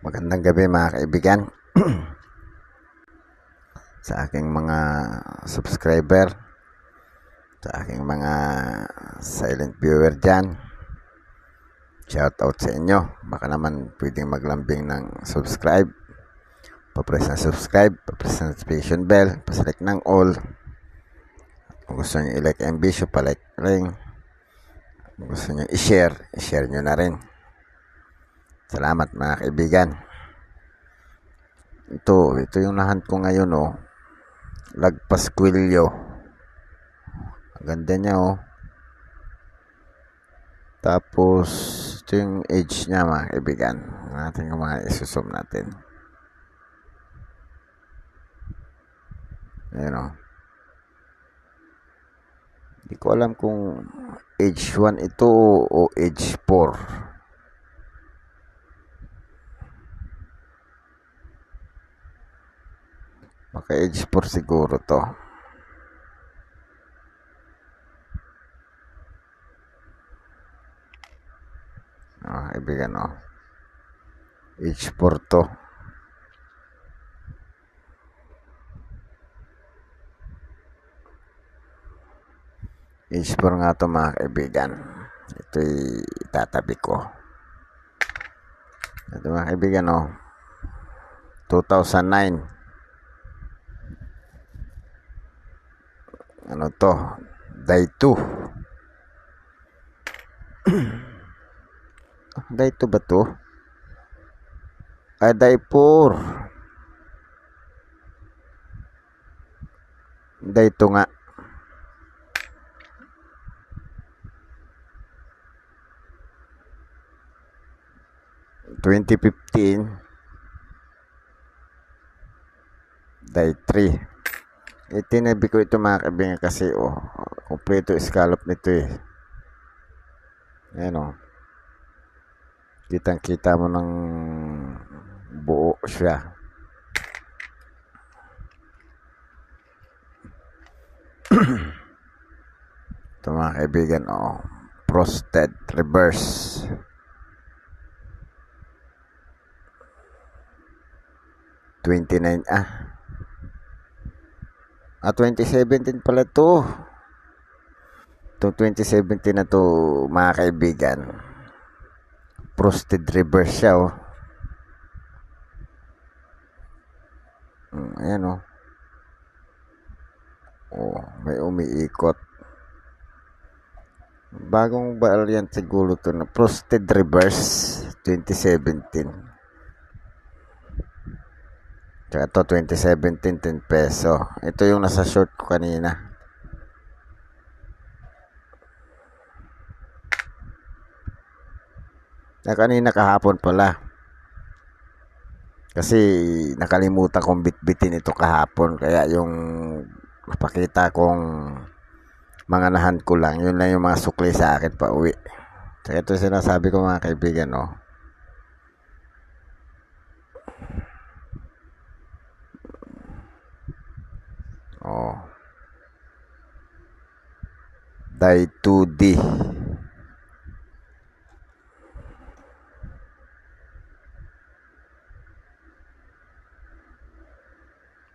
Magandang gabi mga kaibigan. sa aking mga subscriber, sa aking mga silent viewer dyan. Shout out sa inyo. Baka naman pwedeng maglambing ng subscribe. Papress ng subscribe, papress ng notification bell, paselect ng all. Kung gusto nyo i-like ang video, palike ring. Kung gusto nyo i-share, i-share nyo na rin. Salamat mga kaibigan. Ito, ito yung nahan ko ngayon oh. Lagpas Quillo. Ang ganda niya oh. Tapos, ito yung age niya mga kaibigan. Natin yung mga isusum natin. Ayan oh. Hindi ko alam kung age 1 ito o age 4. Maka age 4 siguro to. Ah, kaibigan oh. Age 4 to. Age 4 nga to mga kaibigan. Ito'y itatabi ko. Ito mga kaibigan oh. 2009. Ano to day 2 day 2 ba to ay day 4 day 2 nga. Twenty fifteen, day 3 itinabi ko ito mga kaibigan kasi oh, kompleto scallop nito eh. Ayan oh. Kitang kita mo ng buo siya. ito mga kaibigan oh. Frosted reverse. Twenty-nine ah. Ah, 2017 pala to. Itong 2017 na to, mga kaibigan. Frosted reverse siya, oh. Mm, ayan, oh. Oh, may umiikot. Bagong variant siguro to na Frosted Reverse 2017. Ito, 2017, 10 peso. Ito yung nasa short ko kanina. Na kanina kahapon pala. Kasi nakalimutan kong bitbitin ito kahapon. Kaya yung pakita kong mga nahan ko lang. Yun lang yung mga sukli sa akin pa uwi. Tsaka ito sinasabi ko mga kaibigan, oh. Oh. Die 2D.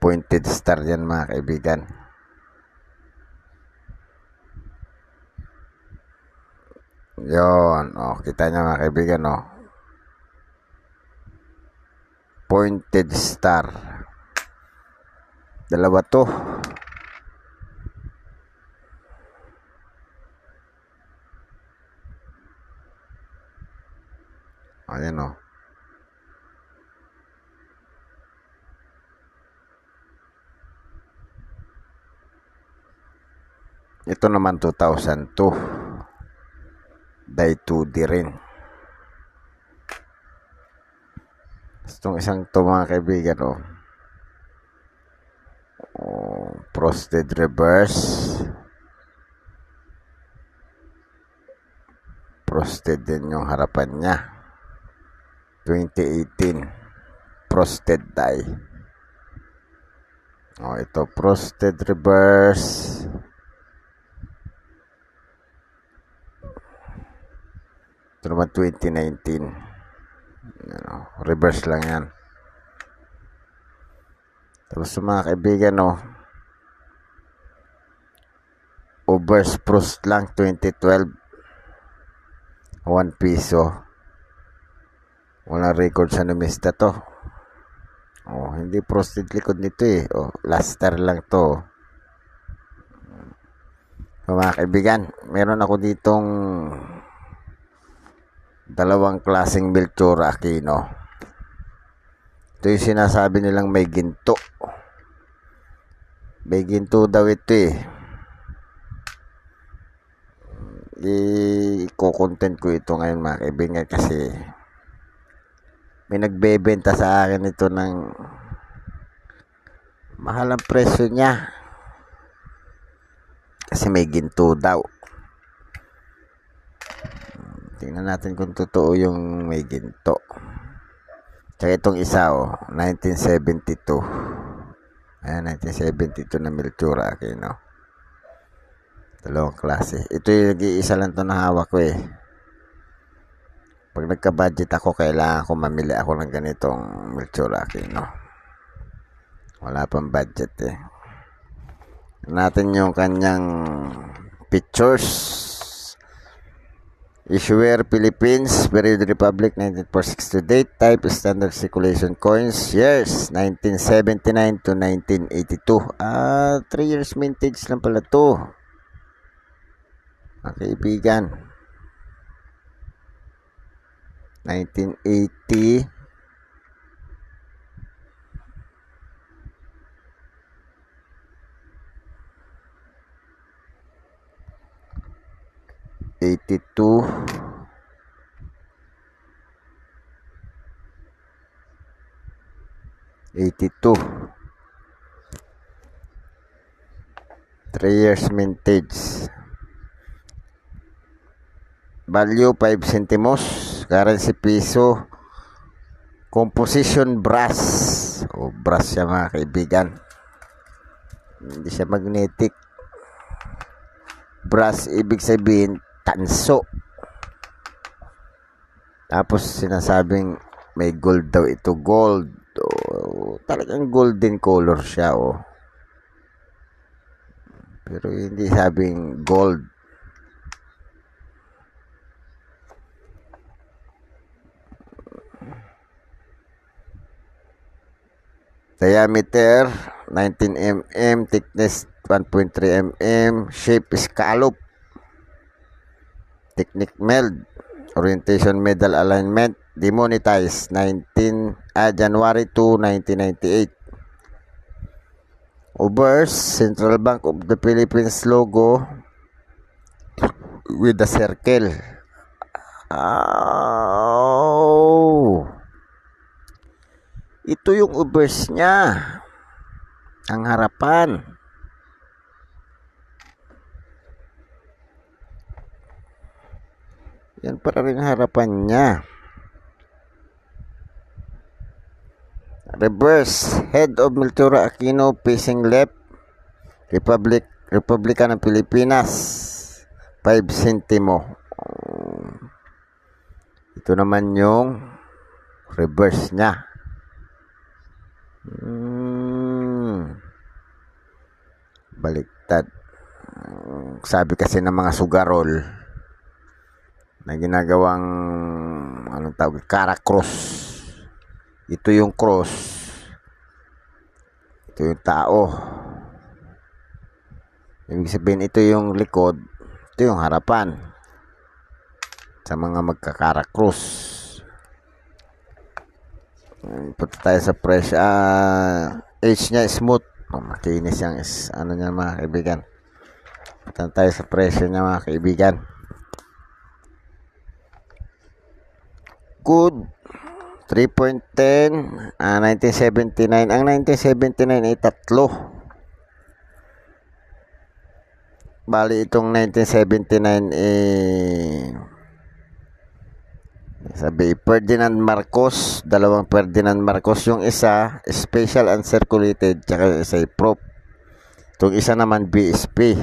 Pointed star yan mga kaibigan. Yon, oh, kita niya mga kaibigan, oh. Pointed star. Dalawa to. Ayan o. Ito naman 2002. Day 2D rin. Itong isang to mga kaibigan o. Oh, frosted reverse. Frosted din yung harapan niya. 2018. Frosted dye. Oh, ito frosted reverse. Ito naman 2019. Ano. reverse lang yan. Tapos sa mga kaibigan, no, Overspruce lang 2012 1 piso walang record sa numista to. Oh hindi frosted likod nito eh. Oh laster lang to so, mga kaibigan meron ako ditong dalawang klaseng Beltura Aquino. Ito yung sinasabi nilang may ginto. May ginto daw ito eh i-content ko ito ngayon mga kaibigan kasi may nagbebenta sa akin ito ng mahal ang presyo niya. Kasi may ginto daw. Tingnan natin kung totoo yung may ginto. Tsaka itong isa oh 1972 ayan 1972 na Miltura Aquino Dalawang klase. Ito yung nag-iisa lang to na hawak ko eh. Pag nagka-budget ako, kailangan ko mamili ako ng ganitong Milchuraki, no? Wala pang budget eh. Natin yung kanyang pictures. Issuer Philippines, Period Republic 1946 to date, type standard circulation coins, years 1979 to 1982. Ah, 3 years vintage lang pala to mga kaibigan. 1980 82 82 3 years mintage value 5 centimos currency piso composition brass. O brass siya mga kaibigan. Hindi siya magnetic. Brass ibig sabihin tanso. Tapos sinasabing may gold daw ito. Gold. O, talagang golden color siya oh pero hindi sabing gold Diameter 19 mm, thickness 1.3 mm, shape scallop. Technique meld, orientation medal alignment, demonetized 19 ah, January 2, 1998. Obers, Central Bank of the Philippines logo with a circle. Oh. Ito yung ubers niya. Ang harapan. Yan para rin harapan niya. Reverse. Head of Miltura Aquino facing left. Republic Republika ng Pilipinas. 5 centimo. Ito naman yung reverse niya. Hmm. Baliktad. Sabi kasi ng mga sugarol na ginagawang anong tawag, cross. Ito yung cross. Ito yung tao. Ibig sabihin ito yung likod, ito yung harapan. Sa mga magkakarakross. Punta tayo sa fresh. Ah, age niya smooth. Oh, makinis yung is, ano niya mga kaibigan. Punta tayo sa presyo niya mga kaibigan. Good. 3.10 ah, 1979 ang 1979 ay tatlo bali itong 1979 eh sabi, Ferdinand Marcos, dalawang Ferdinand Marcos. Yung isa, special uncirculated, tsaka isa ay prop. Itong isa naman, BSP.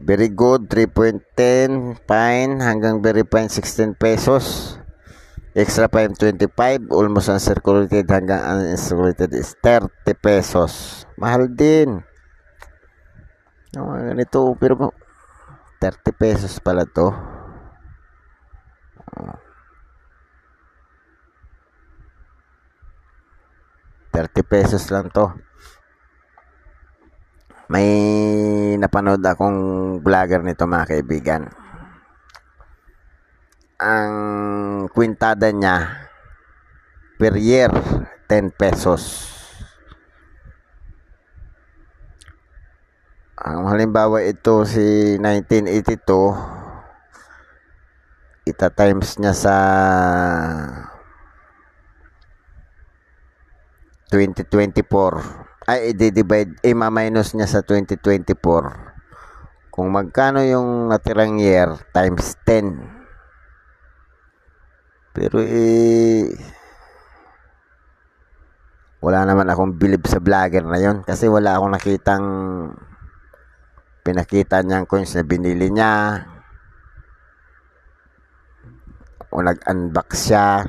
Very good, 3.10, fine, hanggang very fine, 16 pesos. Extra fine 25, almost uncirculated hanggang uncirculated is 30 pesos. Mahal din. Yung mga ganito, pero mo, 30 pesos pala to. Oh. 30 pesos lang to. May napanood akong vlogger nito mga kaibigan. Ang kwintada niya per year 10 pesos. Ang halimbawa ito si 1982 ita times niya sa 2024 ay i-divide ma-minus niya sa 2024 kung magkano yung natirang year times 10 pero eh wala naman akong bilib sa vlogger na yon kasi wala akong nakitang pinakita niyang coins na binili niya. O nag-unbox siya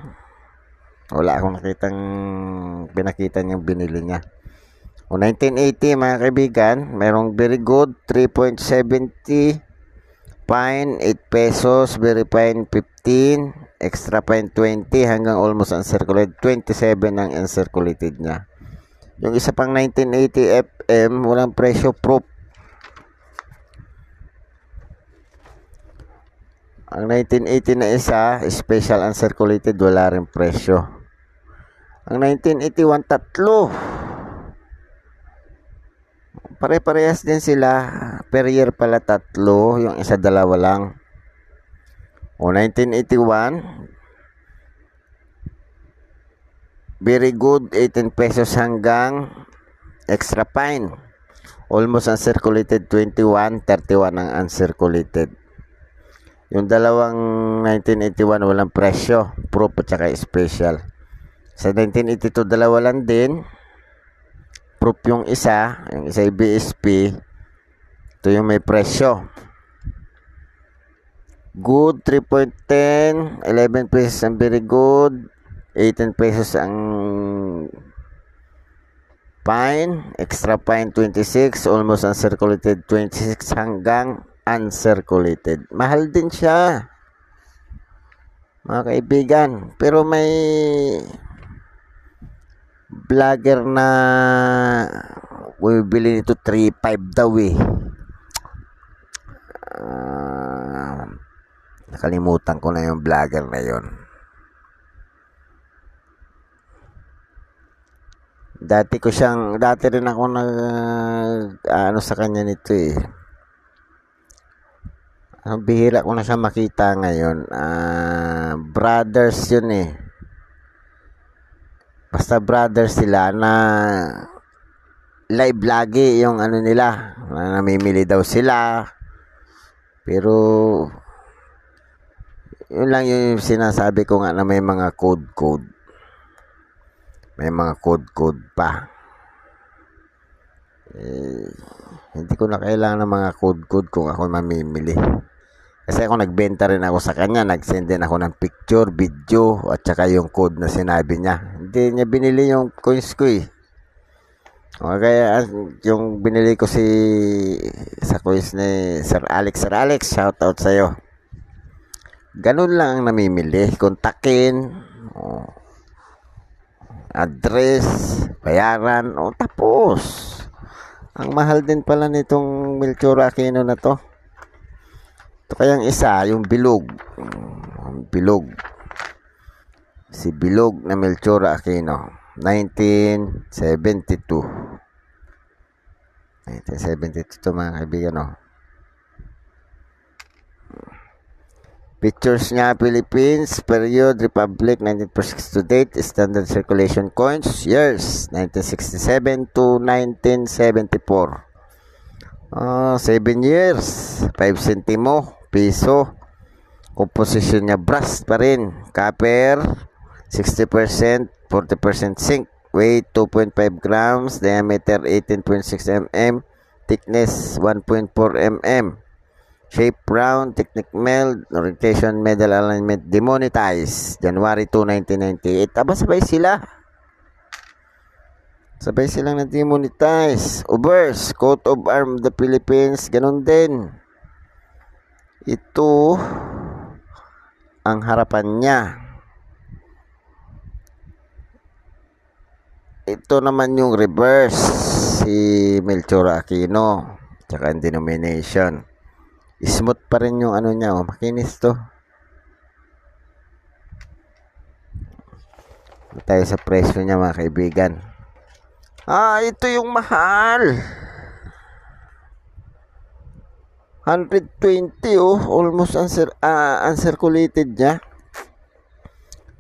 wala akong nakitang pinakita niyang binili niya. O 1980 mga kaibigan merong very good 3.70 fine 8 pesos very fine 15 extra fine 20 hanggang almost uncirculated 27 ang uncirculated niya. Yung isa pang 1980 FM walang presyo proof. Ang 1980 na isa, special uncirculated, wala rin presyo. Ang 1981, tatlo. Pare-parehas din sila. Per year pala tatlo. Yung isa dalawa lang. O 1981. Very good. 18 pesos hanggang extra fine. Almost uncirculated 21. 31 ang uncirculated. Yung dalawang 1981 walang presyo. Proof at saka special. Sa 1982 dalawa lang din proof yung isa, yung isa ay BSP, ito yung may presyo. Good, 3.10, 11 pesos ang very good, 18 pesos ang fine, extra fine 26, almost uncirculated 26 hanggang uncirculated. Mahal din siya. Mga kaibigan, pero may vlogger na bumibili nito 3.5 daw eh. Uh, nakalimutan ko na yung vlogger na yon. Dati ko siyang, dati rin ako nag, uh, ano sa kanya nito eh. Ang bihira ko na siya makita ngayon. Uh, brothers yun eh basta brothers sila na live lagi yung ano nila na namimili daw sila. Pero yun lang yung sinasabi ko nga na may mga code code. May mga code code pa. Eh, hindi ko na kailangan ng mga code code kung ako mamimili. Kasi ako nagbenta rin ako sa kanya, nag-send din ako ng picture, video, at saka yung code na sinabi niya. Hindi niya binili yung coins ko eh. O kaya yung binili ko si sa coins ni Sir Alex. Sir Alex, shout out sa'yo. Ganun lang ang namimili. Kontakin, o, address, bayaran, o tapos. Ang mahal din pala nitong Melchor Aquino na to. Ito kayang isa, yung bilog. Bilog. Si Bilog na Melchor Aquino. 1972. 1972 to mga kaibigan, no? Pictures niya, Philippines, period, Republic, 1946 to date, standard circulation coins, years, 1967 to 1974. Uh, 7 years, 5 centimo, piso. Composition niya brass pa rin. Copper, 60%, 40% zinc. Weight, 2.5 grams. Diameter, 18.6 mm. Thickness, 1.4 mm. Shape round, technique meld, orientation, medal alignment, demonetize. January 2, 1998. Aba, sabay sila. Sabay silang na-demonetize. Obers, Coat of Arms of the Philippines, ganun din. Ito, ang harapan niya. Ito naman yung reverse, si Melchor Aquino, tsaka ang denomination. Smooth pa rin yung ano niya, oh. makinis to. Tayo sa presyo niya mga kaibigan. Ah, ito yung mahal. 120 oh, almost uncir ah, uncirculated niya.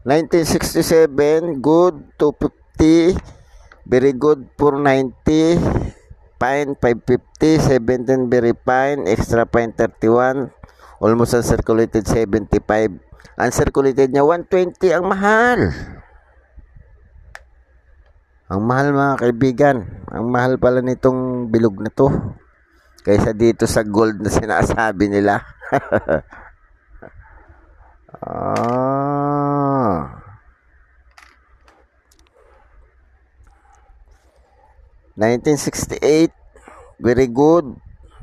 1967, good 250, very good 490, fine 550, 17 very fine, extra fine 31, almost uncirculated 75. Uncirculated niya 120 ang mahal. Ang mahal mga kaibigan. Ang mahal pala nitong bilog na to. Kaysa dito sa gold na sinasabi nila. ah. Nineteen sixty-eight, very good.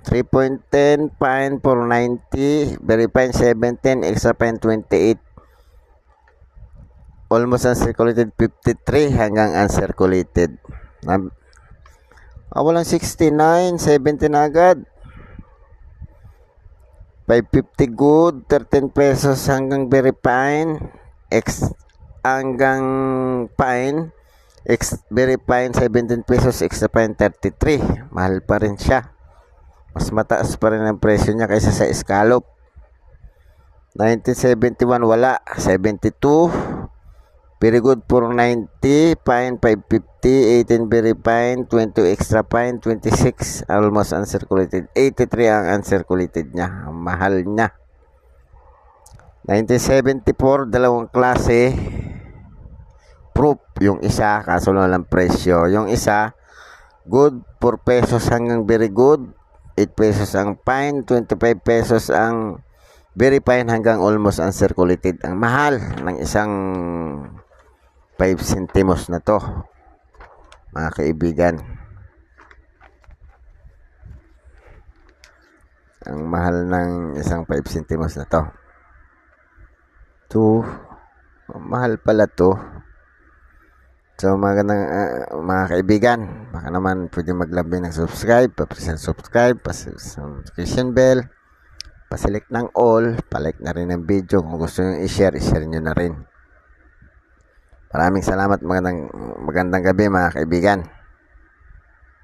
3.10, fine 490, very fine 710, extra fine 28. Almost uncirculated 53 hanggang uncirculated. Na, ah, walang 69, 17 agad. 550 good, 13 pesos hanggang very fine, X hanggang fine, X very fine 17 pesos, extra fine 33. Mahal pa rin siya. Mas mataas pa rin ang presyo niya kaysa sa scallop. 1971 wala, 72 Very good 490, fine 550, 18 very fine, 20 extra fine, 26 almost uncirculated. 83 ang uncirculated niya. Mahal niya. 1974, dalawang klase. Proof yung isa, kaso lang lang presyo. Yung isa, good 4 pesos hanggang very good. 8 pesos ang fine, 25 pesos ang very fine hanggang almost uncirculated. Ang mahal ng isang 5 centimos na to mga kaibigan ang mahal ng isang 5 centimos na to to mahal pala to so mga, ganang, uh, mga kaibigan baka naman pwede maglabi ng subscribe papress subscribe pas notification bell paselect ng all palike na rin ang video kung gusto nyo i-share i-share nyo na rin Maraming salamat magandang magandang gabi mga kaibigan.